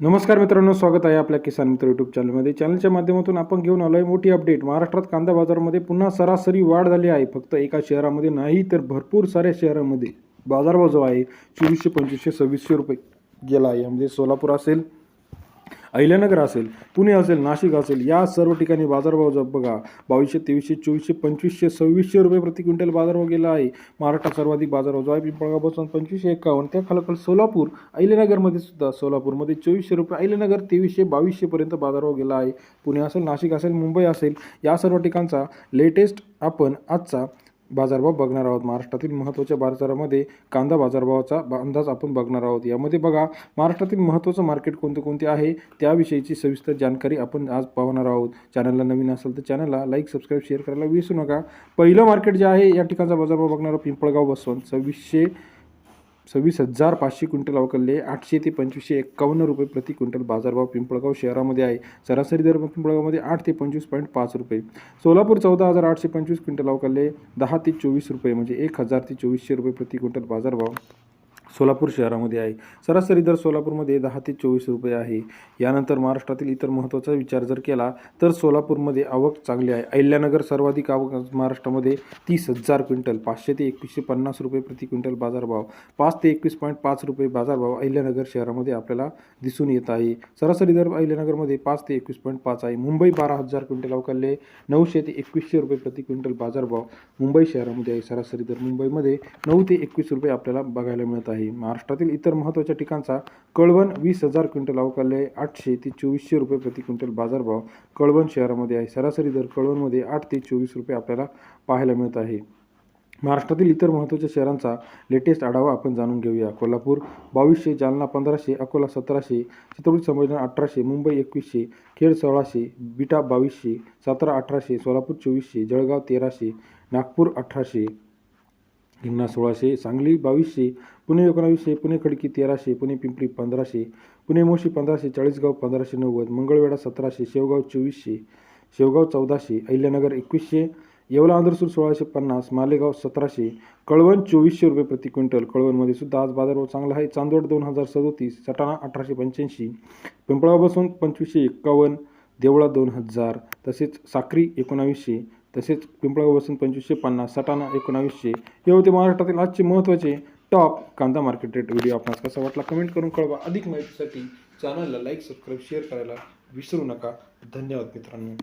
नमस्कार मित्रांनो स्वागत आहे आपल्या किसान मित्र यूट्यूब चॅनलमध्ये चॅनलच्या माध्यमातून आपण घेऊन आलो आहे मोठी अपडेट महाराष्ट्रात कांदा बाजारामध्ये पुन्हा सरासरी वाढ झाली आहे. फक्त एका शहरामध्ये नाही तर भरपूर साऱ्या शहरामध्ये बाजारभाव जो आहे चोवीसशे पंचवीसशे सव्वीसशे रुपये गेला आहे. यामध्ये सोलापूर असेल अहिल्यानगर असेल पुणे असेल नाशिक असेल या सर्व ठिकाणी बाजारभाव जर बघा बावीसशे तेवीसशे चोवीसशे पंचवीसशे सव्वीसशे रुपये प्रति क्विंटल बाजारभाव गेला आहे. महाराष्ट्रात सर्वाधिक बाजारभाव जो आहे पिंपळगावपासून पंचवीसशे एकावन्न त्या खालोखाल सोलापूर अहिल्यानगरमध्ये सुद्धा सोलापूरमध्ये चोवीसशे रुपये अहिल्यानगर तेवीसशे बावीसशेपर्यंत बाजारभाव गेला आहे. पुणे असेल नाशिक असेल मुंबई असेल या सर्व ठिकाणचा लेटेस्ट आपण आजचा बाजारभाव बघणार आहोत. महाराष्ट्रातील महत्त्वाच्या बाजारामध्ये कांदा बाजारभावाचा अंदाज आपण बघणार आहोत. यामध्ये बघा महाराष्ट्रातील महत्त्वाचं मार्केट कोणते कोणते आहे? त्याविषयीची सविस्तर जानकारी आपण आज पाहणार आहोत. चॅनलला नवीन असेल तर चॅनलला लाईक सबस्क्राईब शेअर करायला विसरू नका. पहिलं मार्केट जे आहे या ठिकाणचा बाजारभाव बघणार आहोत. पिंपळगाव बसवंत. सव्वीसशे सव्वीस हजार पाचशे क्विंटल अवकलले आठशे ते पंचवीसशे एक्कावन्न रुपये प्रति क्विंटल बाजारभाव पिंपळगाव शहरामध्ये आहे. सरासरी दर पिंपळगावमध्ये आठ ते पंचवीस पॉईंट पाच रुपये. सोलापूर चौदा हजार आठशे पंचवीस क्विंटल अवकलले दहा ते चोवीस रुपये म्हणजे एक हजार ते चोवीसशे रुपये प्रति क्विंटल बाजारभाव. सोलापूर शहरामध्ये आहे. सरासरी दर सोलापूरमध्ये दहा ते चोवीस रुपये आहे. यानंतर महाराष्ट्रातील इतर महत्त्वाचा विचार जर केला तर सोलापूरमध्ये आवक चांगली आहे. अहिल्यानगर सर्वाधिक आवक महाराष्ट्रामध्ये तीस हजार क्विंटल पाचशे ते एकवीसशे पन्नास रुपये प्रति क्विंटल बाजारभाव पाच ते एकवीस पॉईंट पाच रुपये बाजारभाव अहिल्यानगर शहरामध्ये आपल्याला दिसून येत आहे. सरासरी दर अहिल्यानगरमध्ये पाच ते एकवीस पॉईंट पाच आहे. मुंबई बारा हजार क्विंटल अवकालले नऊशे ते एकवीसशे रुपये प्रति क्विंटल बाजारभाव मुंबई शहरामध्ये आहे. सरासरी दर मुंबईमध्ये नऊ ते एकवीस रुपये आपल्याला बघायला मिळत आहे. महाराष्ट्रातील इतर महत्त्वाच्या ठिकाणचा कळवण वीस हजार क्विंटल अवकाले आठशे ते चोवीसशे रुपये प्रति क्विंटल बाजारभाव कळवण शहरामध्ये आहे. सरासरी दर कळवणमध्ये आठ ते चोवीस रुपये आपल्याला पाहायला मिळत आहे. महाराष्ट्रातील इतर महत्त्वाच्या शहरांचा लेटेस्ट आढावा आपण जाणून घेऊया. कोल्हापूर बावीसशे जालना पंधराशे अकोला सतराशे छत्रपती संभाजीनगर अठराशे मुंबई एकवीसशे खेड सोळाशे बिटा बावीसशे सातारा अठराशे सोलापूर चोवीसशे जळगाव तेराशे नागपूर अठराशे हिंगणा सोळाशे सांगली बावीसशे पुणे एकोणावीसशे पुणे खडकी तेराशे पुणे पिंपरी पंधराशे पुणे मोशी पंधराशे चाळीसगाव पंधराशे नव्वद मंगळवेढा सतराशे शेवगाव चोवीसशे शेवगाव चौदाशे अहिल्यानगर एकवीसशे येवला आंध्रसूर सोळाशे पन्नास मालेगाव सतराशे कळवण चोवीसशे रुपये प्रति क्विंटल. कळवणमध्ये सुद्धा आज बाजारभाव चांगला आहे. चांदवड दोन हजार सदोतीस सटाणा अठराशे पंच्याऐंशी पिंपळापासून बसून पंचवीसशे एक्कावन्न देवळा दोन हजार तसेच साक्री एकोणावीसशे तसेच पिंपळगाव बसून पंचवीसशे पन्नास सटाणा एकोणावीसशे हे होते महाराष्ट्रातील आजचे महत्त्वाचे टॉप कांदा मार्केट रेट व्हिडिओ आपणास कसा वाटला कमेंट करून कळवा. अधिक माहितीसाठी चॅनलला लाईक सबस्क्राईब शेअर करायला विसरू नका. धन्यवाद मित्रांनो.